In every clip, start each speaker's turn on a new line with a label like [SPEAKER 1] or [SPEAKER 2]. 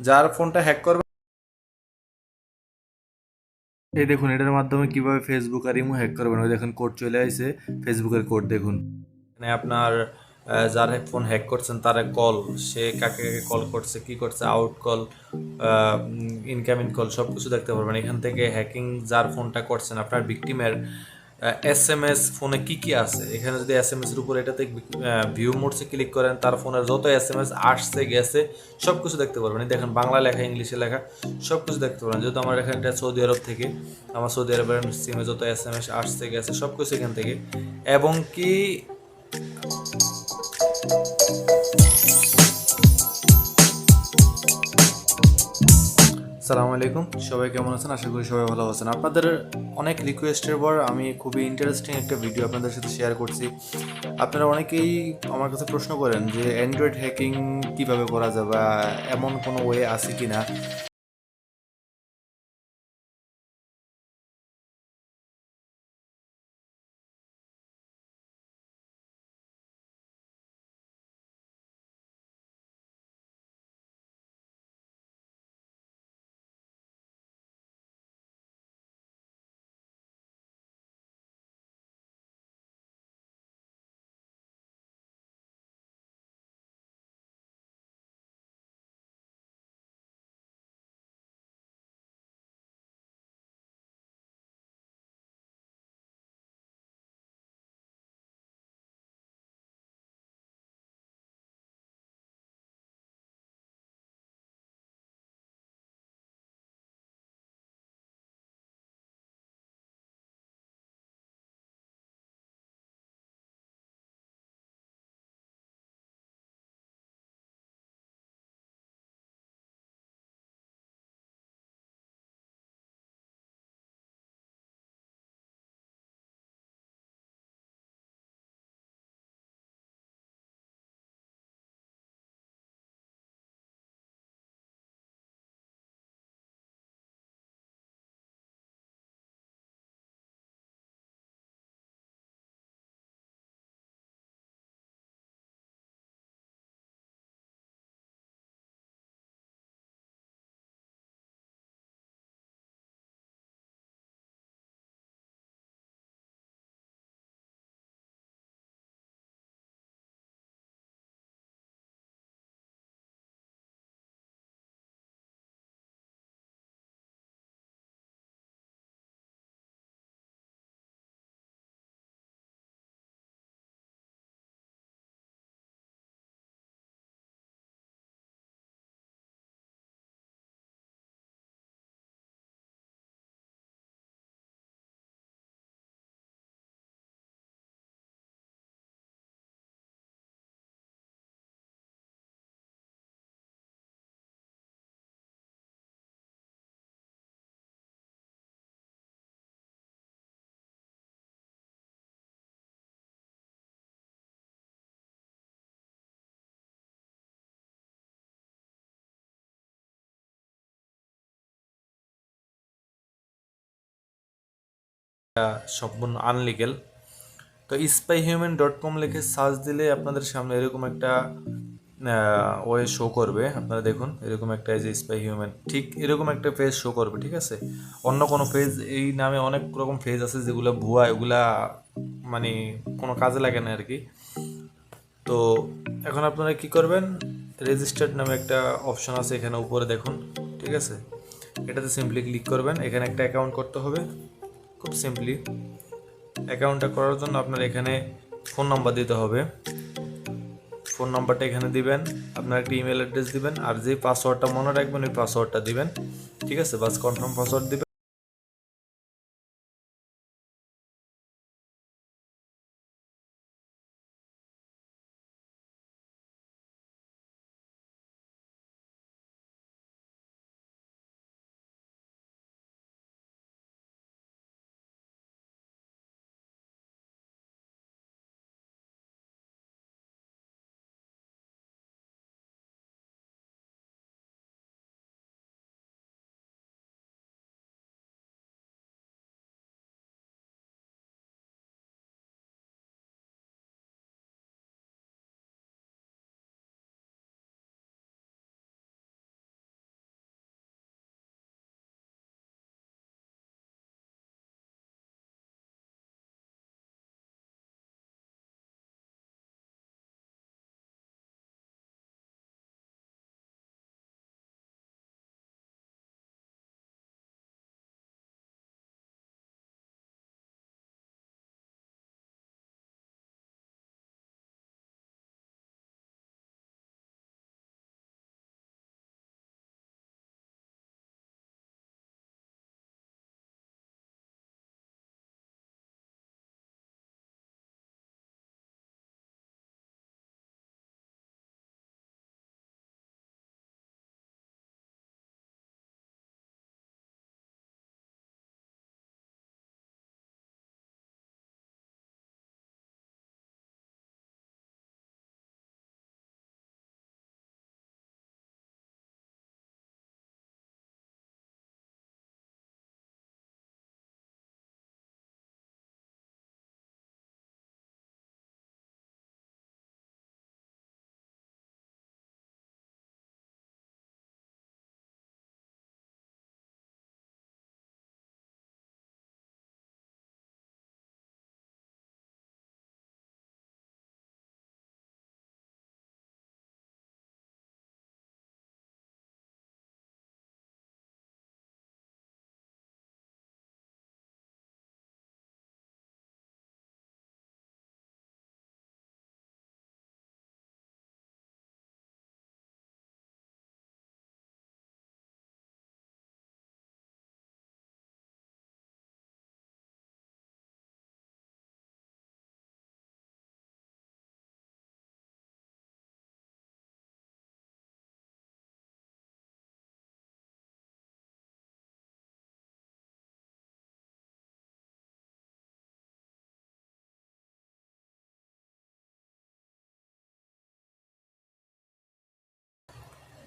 [SPEAKER 1] যার ফোনটা হ্যাক করবে। এই দেখুন এটার মাধ্যমে কীভাবে ফেসবুক আর ইমো হ্যাক করবেন? ওই দেখুন কোড চলে আসছে। ফেসবুকের কোড দেখুন। এখানে আপনার যার ফোন হ্যাক করছেন তার কল সে কাকে কাকে কল করছে কি করছে আউট কল ইনকামিং কল সব কিছু দেখতে পারবেন। এখান থেকে হ্যাকিং যার ফোনটা করছেন আপনার ভিকটিমের এস এম এস ফোনে কি কি আছে? এখানে যদি এস এম এস এর উপর এটাতে ভিউ মোডসে ক্লিক করেন, তার ফোনের যত এস এম এস আসছে, গেছে সব কিছু দেখতে পারবেন। দেখেন, বাংলা লেখা, ইংলিশে লেখা সব কিছু দেখতে পারবেন। যেহেতু আমার এখানটা সৌদি আরব থেকে, আমার সৌদি আরবের সিমে যত এস এম এস আসছে, গেছে সব কিছু এখান থেকে। এবং কি সালামু আলাইকুম। সবাই কেমন আছেন? আশা করি সবাই ভালো আছেন। আপনাদের অনেক রিকোয়েস্টের পর আমি খুবই ইন্টারেস্টিং একটা ভিডিও আপনাদের সাথে শেয়ার করছি। আপনারা অনেকেই আমার কাছে প্রশ্ন করেন যে অ্যান্ড্রয়েড হ্যাকিং কীভাবে করা যাবে এমন কোনো ওয়ে আছে কি না সম্পূর্ণ আনলিগেল তো স্পাই হিউম্যান ডট কম লিখে সার্চ দিলে আপনাদের সামনে এরকম একটা ওয়ে শো করবে। আপনারা দেখুন, এরকম একটা যে স্পাই হিউম্যান ঠিক এরকম একটা পেজ শো করবে, ঠিক আছে? অন্য কোনো পেজ এই নামে অনেক রকম পেজ আছে যেগুলো ভুয়া, এগুলা মানে কোনো কাজে লাগে না আর কি তো এখন আপনারা কি করবেন? রেজিস্টার্ড নামে একটা অপশন আছে এখানে উপরে দেখুন, ঠিক আছে? এটাতে সিম্পলি ক্লিক করবেন। এখানে একটা অ্যাকাউন্ট করতে হবে। খুব সিম্পলি অ্যাকাউন্টটা করার জন্য আপনার এখানে ফোন নাম্বার দিতে হবে। ফোন নাম্বারটা এখানে দিবেন, আপনার একটা ইমেল অ্যাড্রেস দিবেন, আর যে পাসওয়ার্ডটা মনে রাখবেন, ওই পাসওয়ার্ডটা দিবেন। ঠিক আছে? বাস কনফার্ম পাসওয়ার্ড দিবেন।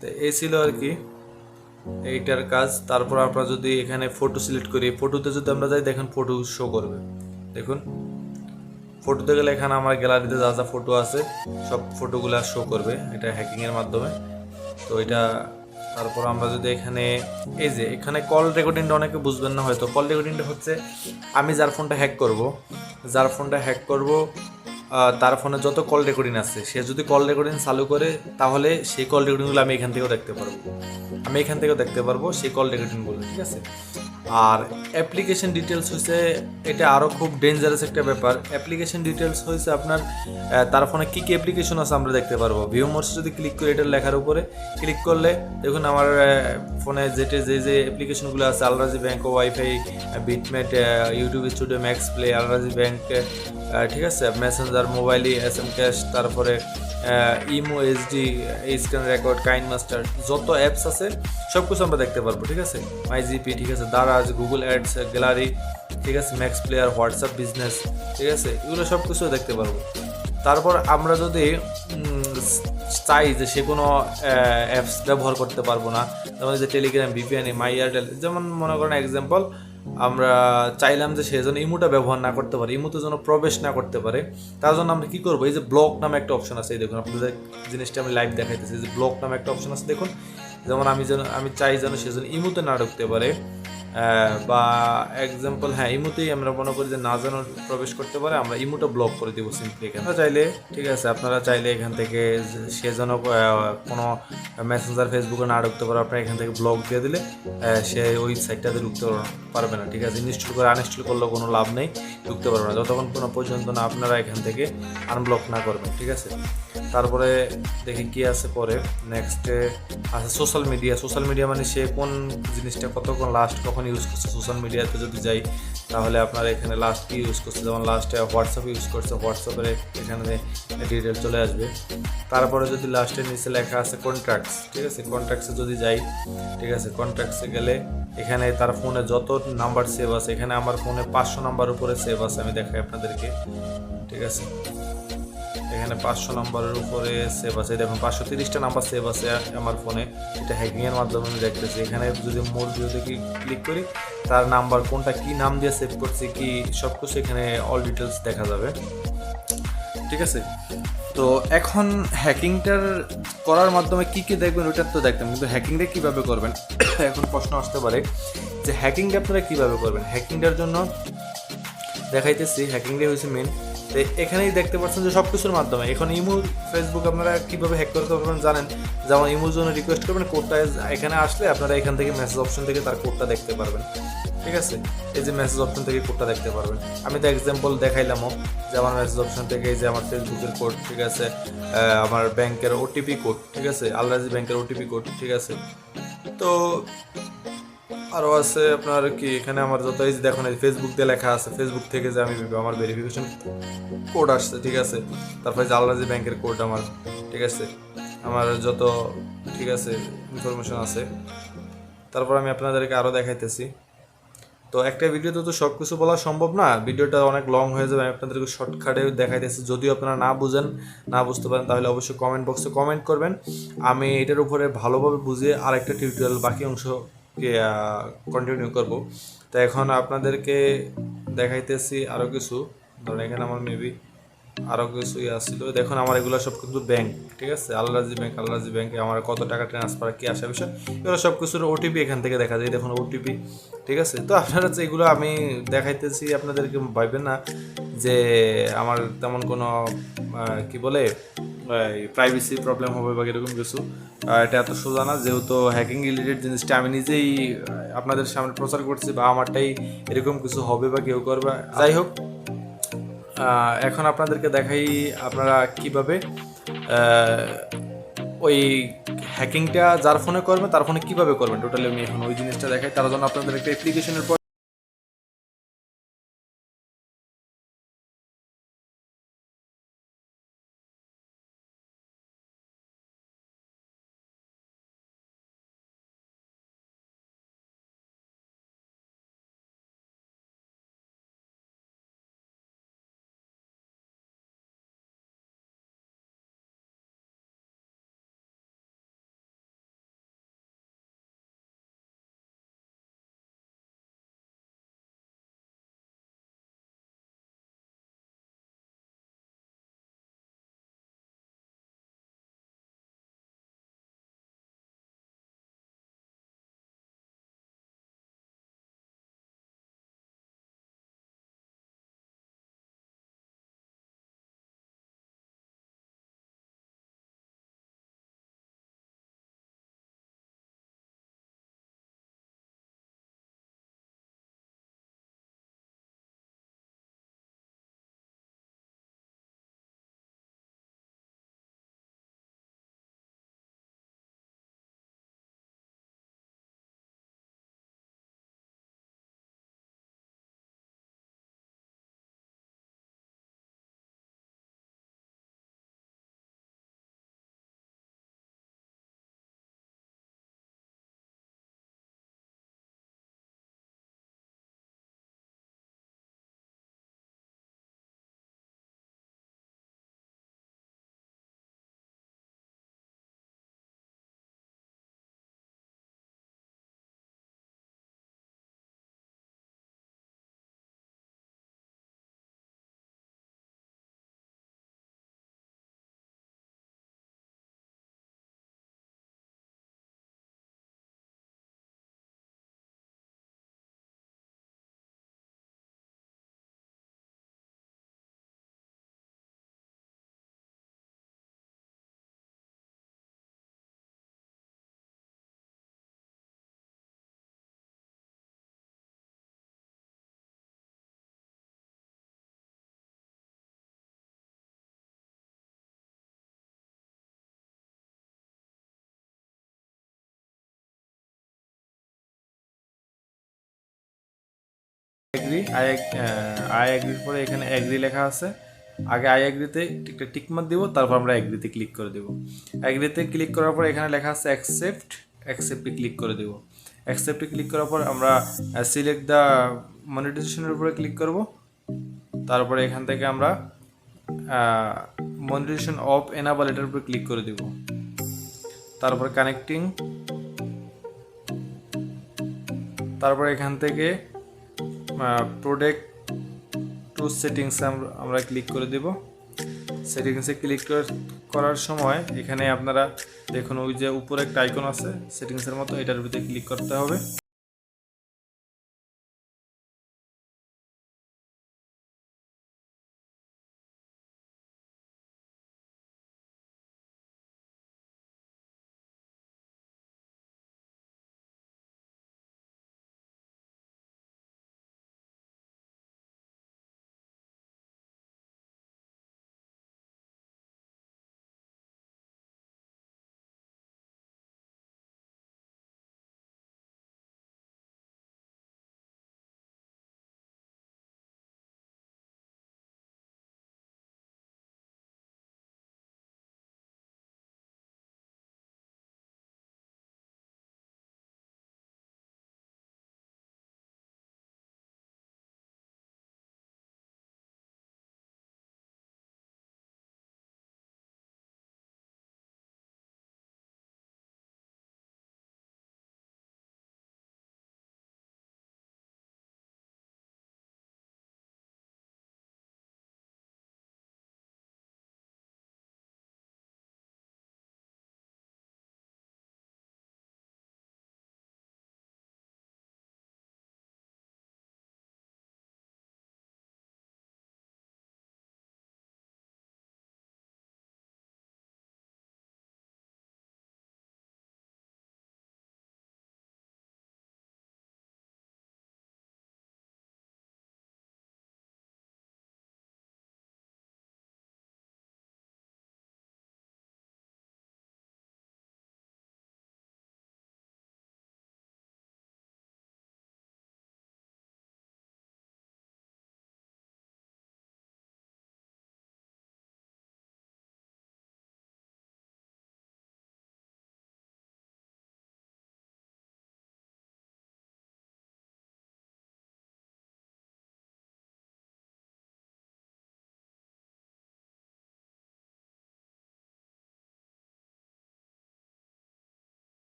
[SPEAKER 1] তো এই ছিল আর কি। এইটার কাজ। তারপর আমরা যদি এখানে ফটো সিলেক্ট করি ফটোতে যদি আমরা যাই, দেখেন ফটো শো করবে। দেখুন। ফটোতে গেলে এখানে আমার গ্যালারিতে যা যা ফটো আছে, সব ফটোগুলো শো করবে। এটা হ্যাকিংয়ের মাধ্যমে। তো এটা তারপর আমরা যদি এখানে, এই যে এখানে কল রেকর্ডিংটা অনেকে বুঝবেন না হয়তো। কল রেকর্ডিংটা হচ্ছে, আমি যার ফোনটা হ্যাক করব, যার ফোনটা হ্যাক করব তার ফোনে যত কল রেকর্ডিং আছে, সে যদি কল রেকর্ডিং চালু করে, তাহলে সেই কল রেকর্ডিংগুলো আমি এখান থেকেও দেখতে পারব। আমি এখান থেকেও দেখতে পারব সেই কল রেকর্ডিংগুলো ঠিক আছে? আর অ্যাপ্লিকেশন ডিটেলস হচ্ছে এটা আরও খুব ডেঞ্জারাস একটা ব্যাপার। অ্যাপ্লিকেশন ডিটেলস হয়েছে আপনার তার ফোনে কী কী অ্যাপ্লিকেশন আছে আমরা দেখতে পারব। ভিউ মোডস যদি ক্লিক করি, এটার লেখার উপরে ক্লিক করলে দেখুন আমার ফোনে যেটা যে যে অ্যাপ্লিকেশনগুলো আছে Al Rajhi bank WiFi বিটমেট YouTube studio max play Al Rajhi bank ঠিক আছে? Messenger Mobily S M cash তারপরে imo HD scan record KineMaster যত অ্যাপস আছে সব কিছু আমরা দেখতে পারব, ঠিক আছে? মাই জিপি ঠিক আছে? দারাজ গুগল অ্যাডস গ্যালারি ঠিক আছে? ম্যাক্স প্লেয়ার হোয়াটসঅ্যাপ বিজনেস ঠিক আছে? এগুলো সব কিছু দেখতে পারব। তারপর আমরা যদি চাই যে সে কোনো অ্যাপস ব্যবহার করতে পারব না, যেমন যে টেলিগ্রাম ভিপিএন মাই এয়ারটেল যেমন মনে করেন এক্সাম্পল আমরা চাইলাম যে সে যেন ইমুটা ব্যবহার না করতে পারে, ইমুতে যেন প্রবেশ না করতে পারে। তার জন্য আমরা কী করব? এই যে ব্লক নামে একটা অপশন আছে, এই দেখুন আপনাদের জিনিসটা আমি লাইভ দেখাইতেছি যে ব্লক নামে একটা অপশন আছে, দেখুন। যেমন আমি যেন, আমি চাই যেন সে যেন ইমুতে না ঢুকতে পারে। বা এক্সাম্পল হ্যাঁ ইমুতেই আমরা মনে করি যে না যেন প্রবেশ করতে পারে, আমরা ইমুটা ব্লক করে দিব সিম্পলি এখানে। চাইলে, ঠিক আছে, আপনারা চাইলে এখান থেকে সে যেন কোনো মেসেঞ্জার ফেসবুকে না ঢুকতে পারে, আপনারা এখান থেকে ব্লক দিয়ে দিলে সে ওই সাইটটাতে ঢুকতে পারবে না, ঠিক আছে? ইনস্টল করে আনইনস্টল করলেও কোনো লাভ নেই, ঢুকতে পারবে না। যতক্ষণ কোনো পর্যন্ত না আপনারা এখান থেকে আনব্লক না করবেন, ঠিক আছে? তারপরে দেখি কি আছে পরে। নেক্সটে আছে সোশ্যাল মিডিয়া সোশ্যাল মিডিয়া মানে সে কোন জিনিসটা কতক্ষণ লাস্ট কখন ইউজ করছে? সোশ্যাল মিডিয়াতে যদি যাই তাহলে আপনারা এখানে লাস্ট কি ইউজ করছে যেমন লাস্টে হোয়াটসঅ্যাপ ইউজ করছে হোয়াটসঅ্যাপের এখানে ডিটেল চলে আসবে। তারপরে যদি লাস্টের নিচে লেখা আছে কন্ট্রাক্টস ঠিক আছে? কন্ট্রাক্টসে যদি যাই, ঠিক আছে? কন্ট্রাক্টসে গেলে এখানে তার ফোনে যত নাম্বার সেভ আছে, এখানে আমার ফোনে পাঁচশো নাম্বার উপরে সেভ আছে, আমি দেখাই আপনাদেরকে। ঠিক আছে? এখানে পাঁচশো নাম্বারের উপরে সেভ আছে। দেখুন, পাঁচশো তিরিশটা নাম্বার সেভ আছে আমার ফোনে এটা হ্যাকিংয়ের মাধ্যমে আমি দেখতেছি। এখানে যদি মোর কি ক্লিক করি তার নাম্বার, কোনটা কি নাম দিয়ে সেভ করছে, কি সব কিছু এখানে অল ডিটেলস দেখা যাবে। ঠিক আছে? তো এখন হ্যাকিংটার করার মাধ্যমে কি কি দেখবেন, ওইটা তো দেখতাম, কিন্তু হ্যাকিংটা কীভাবে করবেন? এখন প্রশ্ন আসতে পারে যে হ্যাকিংটা আপনারা কীভাবে করবেন? হ্যাকিংটার জন্য দেখাইতেছি হ্যাকিংটাই হয়েছে মেন তো এখানেই দেখতে পাচ্ছেন যে সব কিছুর মাধ্যমে। এখন ইমো ফেসবুক আপনারা কীভাবে হ্যাক করতে পারবেন জানেন? যেমন ইমোর জন্য রিকোয়েস্ট করবেন কোডটা এখানে আসলে আপনারা এখান থেকে মেসেজ অপশন থেকে তার কোডটা দেখতে পারবেন। ঠিক আছে? এই যে মেসেজ অপশন থেকে কোডটা দেখতে পারবেন। আমি তো এক্সাম্পল দেখাইলামও যে আমার মেসেজ অপশন থেকে এই যে আমার ফেসবুকের কোড ঠিক আছে? আমার ব্যাংকের ওটিপি কোড ঠিক আছে? আলরাজি ব্যাংকের ওটিপি কোড ঠিক আছে? তো আরও আছে আপনার কি এখানে আমার যত এই দেখুন, এই ফেসবুক দিয়ে লেখা আছে ফেসবুক থেকে যে আমি আমার ভেরিফিকেশন কোড আসছে, ঠিক আছে? তারপরে যে আলরাজি ব্যাংকের কোড আমার, ঠিক আছে? আমার যত, ঠিক আছে ইনফরমেশন আছে। তারপর আমি আপনাদেরকে আরও দেখাইতেছি। তো একটা ভিডিওতে তো সব কিছু বলা সম্ভব না। ভিডিওটা অনেক লং হয়ে যাবে, আমি আপনাদেরকে শর্টকাটে দেখাইতেছি। যদিও আপনারা না বুঝেন, না বুঝতে পারেন, তাহলে অবশ্যই কমেন্ট বক্সে কমেন্ট করবেন। আমি এটার উপরে ভালোভাবে বুঝিয়ে আরেকটা টিউটোরিয়াল বাকি অংশকে কন্টিনিউ করব। তো এখন আপনাদেরকে দেখাইতেছি আরও কিছু। ধরেন এখানে আমার মেবি আরও কিছু ইয়ে আসছিল দেখুন, আমার এগুলো সব কিন্তু ব্যাংক ঠিক আছে? আল্লাজি ব্যাংক আল্লাজি ব্যাংকে আমার কত টাকা ট্রান্সফার কি আসে বিষয়? এগুলো সব কিছুর ওটিপি এখান থেকে দেখা যায়। দেখুন ওটিপি ঠিক আছে? তো আপনারা যে এগুলো আমি দেখাইতেছি, আপনাদেরকে ভাববেন না যে আমার তেমন কোনো কি বলে প্রাইভেসি প্রবলেম হবে বা এরকম কিছু। এটা এত সোজা না, যেহেতু হ্যাকিং রিলেটেড জিনিসটা আমি নিজেই আপনাদের সামনে প্রচার করছি বা আমারটাই এরকম কিছু হবে বা কেউ করবে। যাই হোক এখন আপনাদেরকে দেখাই আপনারা কীভাবে ওই হ্যাকিংটা যার ফোনে করবেন, তার ফোনে কীভাবে করবেন? টোটালি আমি এখন ওই জিনিসটা দেখাই, তার জন্য আপনাদের একটা অ্যাপ্লিকেশনের অ্যাগ্রি আই আই অ্যাগ্রির পরে এখানে অ্যাগ্রি লেখা আছে। আগে আই অ্যাগ্রিতে একটা টিকমার্ক দিব, তারপর আমরা অ্যাগ্রিতে ক্লিক করে দেব। অ্যাগ্রিতে ক্লিক করার পর এখানে লেখা আছে অ্যাকসেপ্ট অ্যাকসেপ্টে ক্লিক করে দেব। অ্যাকসেপ্টে ক্লিক করার পর আমরা সিলেক্ট দ্য মনিটাইজেশনের উপরে ক্লিক করব। তারপরে এখান থেকে আমরা মনিটাইজেশন অফ এনাবল এটার উপরে ক্লিক করে দেব। তারপর কানেক্টিং তারপর এখান থেকে প্রোডাক্ট টু সেটিংস আমরা ক্লিক করে দেব। সেটিংসে ক্লিক করার সময় এখানে আপনারা দেখুন ওই যে উপরে একটা আইকন আছে সেটিংসের মতো এটার ভিতরে ক্লিক করতে হবে।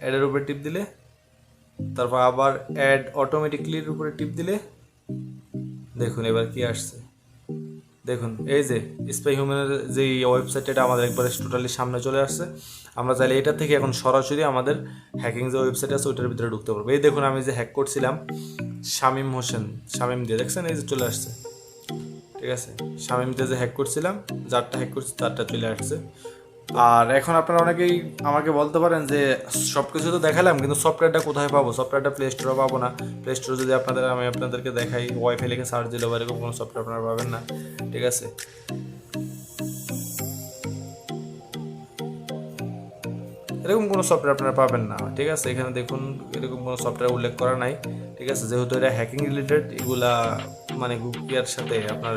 [SPEAKER 1] অ্যাডের উপরে টিপ দিলে, তারপর আবার অ্যাড অটোমেটিকলির উপরে টিপ দিলে, দেখুন এবার কি আসছে। দেখুন, এই যে স্পাই হিউম্যানের যে ওয়েবসাইট এটা আমাদের একবারে টোটালি সামনে চলে আসছে। আমরা চাইলে এটা থেকে এখন সরাসরি আমাদের হ্যাকিং যে ওয়েবসাইট আছে ওইটার ভিতরে ঢুকতে পারব। এই দেখুন আমি যে হ্যাক করছিলাম, শামিম হোসেন, শামিম দিয়ে দেখছেন? এই যে চলে আসছে। ঠিক আছে? শামিম দিয়ে যে হ্যাক করছিলাম, যারটা হ্যাক করছি তারটা চলে আসছে। আর এখন আপনারা অনেকেই আমাকে বলতে পারেন যে সব কিছু তো দেখালাম, কিন্তু সফটওয়্যারটা কোথায় পাবো? সফটওয়্যারটা প্লে স্টোরে পাবো না। প্লে স্টোরে যদি আপনাদের আমি আপনাদেরকে দেখাই ওয়াইফাই লিখে সার্চ দিলে বা এরকম কোনো সফটওয়্যার আপনারা পাবেন না। ঠিক আছে? এরকম কোনো সফটওয়্যার আপনারা পাবেন না। ঠিক আছে? এখানে দেখুন, এরকম কোনো সফটওয়্যার উল্লেখ করা নাই। ঠিক আছে? যেহেতু এটা হ্যাকিং রিলেটেড এগুলা মানে গুপিয়ার সাথে আপনার